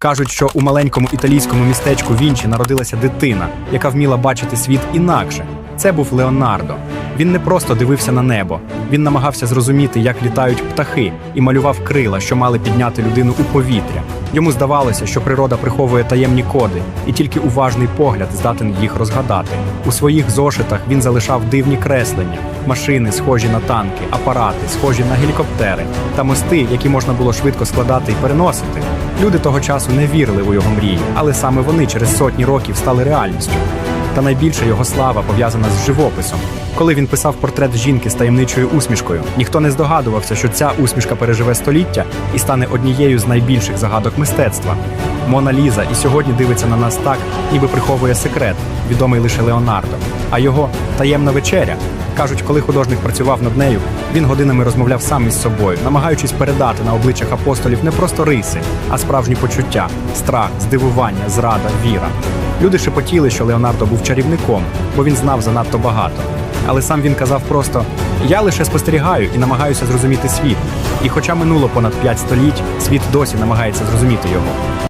Кажуть, що у маленькому італійському містечку Вінчі народилася дитина, яка вміла бачити світ інакше. Це був Леонардо. Він не просто дивився на небо, він намагався зрозуміти, як літають птахи, і малював крила, що мали підняти людину у повітря. Йому здавалося, що природа приховує таємні коди, і тільки уважний погляд здатен їх розгадати. У своїх зошитах він залишав дивні креслення, машини, схожі на танки, апарати, схожі на гелікоптери, та мости, які можна було швидко складати і переносити. Люди того часу не вірили у його мрії, але саме вони через сотні років стали реальністю. Та найбільше його слава пов'язана з живописом. Коли він писав портрет жінки з таємничою усмішкою, ніхто не здогадувався, що ця усмішка переживе століття і стане однією з найбільших загадок мистецтва. Мона Ліза і сьогодні дивиться на нас так, ніби приховує секрет, відомий лише Леонардо. А його таємна вечеря. Кажуть, коли художник працював над нею, він годинами розмовляв сам із собою, намагаючись передати на обличчях апостолів не просто риси, а справжні почуття, страх, здивування, зрада, віра. Люди шепотіли, що Леонардо був чарівником, бо він знав занадто багато. Але сам він казав просто: я лише спостерігаю і намагаюся зрозуміти світ. І хоча минуло понад п'ять століть, світ досі намагається зрозуміти його.